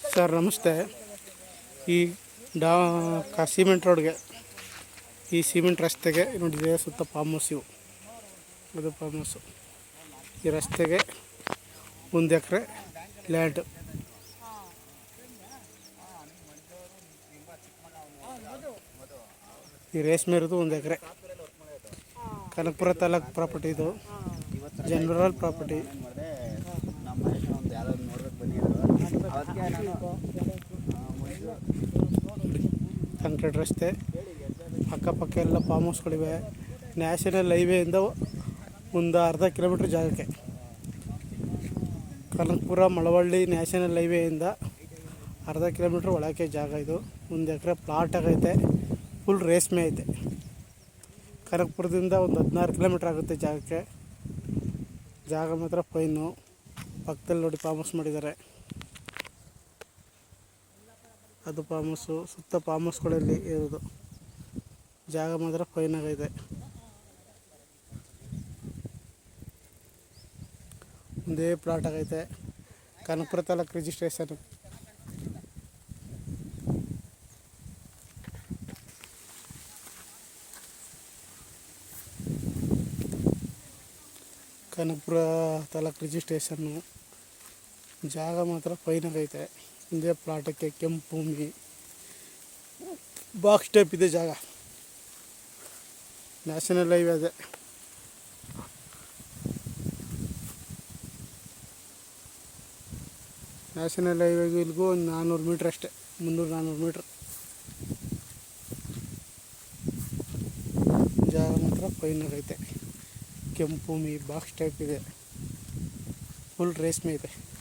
Sir, ನಮಸ್ತೆ. ಈ ಡಾ, ಕ, ಸಿಮೆಂಟ್ ರೋಡ್ಗೆ, ಈ ಸಿಮೆಂಟ್ ರಸ್ತೆಗೆ ನೋಡಿದೆ ಸುತ್ತ ಫಾರ್ಮ್ ಹೌಸ್ ಇವು. ಅದು ಫಾರ್ಮ್ ಹೌಸು ಈ ರಸ್ತೆಗೆ ಒಂದು ಎಕರೆ ಲ್ಯಾಂಡ್ ಈ ರೇಷ್ಮೆ ಇರೋದು ಒಂದು ಎಕರೆ. ಕನಕಪುರ ತಾಲೂಕು ಪ್ರಾಪರ್ಟಿ ಇದು. ಜನರಲ್ ಪ್ರಾಪರ್ಟಿ ಕಾಂಕ್ರೀಟ್ ರಸ್ತೆ, ಅಕ್ಕಪಕ್ಕ ಎಲ್ಲ ಫಾರ್ಮ್ ಹೌಸ್ಗಳಿವೆ ನ್ಯಾಷನಲ್ ಹೈವೇಯಿಂದ ಒಂದು ಅರ್ಧ ಕಿಲೋಮೀಟ್ರ್ ಜಾಗಕ್ಕೆ. ಕನಕಪುರ, ಮಳವಳ್ಳಿ ನ್ಯಾಷನಲ್ ಹೈವೇಯಿಂದ ಅರ್ಧ ಕಿಲೋಮೀಟ್ರ್ ಒಳಕ್ಕೆ ಜಾಗ ಇದು. ಒಂದು ಎಕರೆ ಪ್ಲಾಟ್ ಆಗೈತೆ. ಫುಲ್ ರೇಷ್ಮೆ ಐತೆ. ಕನಕಪುರದಿಂದ ಒಂದು ಹದಿನಾರು ಕಿಲೋಮೀಟ್ರ್ ಆಗುತ್ತೆ ಜಾಗಕ್ಕೆ. ಜಾಗ ಮಾತ್ರ ಫೈನು ಪಕ್ಕದಲ್ಲಿ ನೋಡಿ ಫಾರ್ಮ್ ಹೌಸ್ ಮಾಡಿದ್ದಾರೆ. ಅದು ಪಾಮಸ್ಸು ಸುತ್ತ ಫಾರ್ಮ್ ಹೌಸ್ಗಳಲ್ಲಿ ಇರೋದು. ಜಾಗ ಮಾತ್ರ ಫೈನ್ ಆಗೈತೆ ಒಂದೇ ಪ್ಲಾಟ್ ಆಗೈತೆ. ಕನಕಪುರ ತಾಲೂಕು ರಿಜಿಸ್ಟ್ರೇಷನ್ ಕನಕಪುರ ತಾಲೂಕು ರಿಜಿಸ್ಟ್ರೇಷನ್ನು ಜಾಗ ಮಾತ್ರ ಫೈನಲ್ ಐತೆ. ಹಿಂದೆ ಪ್ಲಾಟಕ್ಕೆ ಕೆಂಪು ಭೂಮಿ. ಬಾಕ್ಸ್ ಟೈಪ್ ಇದೆ ಜಾಗ. ನ್ಯಾಷನಲ್ ಹೈವೇ ಅದೇ. ನ್ಯಾಷನಲ್ ಹೈವೇಗೂ ಇಲ್ಲಿಗೂ ಒಂದು ನಾನ್ನೂರು ಮೀಟ್ರ್ ಅಷ್ಟೇ. ಮುನ್ನೂರು ನಾನ್ನೂರು ಮೀಟ್ರ್ ಜಾಗ ಮಾತ್ರ ಫೈನಲ್ ಐತೆ. ಕೆಂಪು ಭೂಮಿ ಬಾಕ್ಸ್ ಟೈಪ್ ಇದೆ. ಫುಲ್ ರೇಷ್ಮೆ ಇದೆ.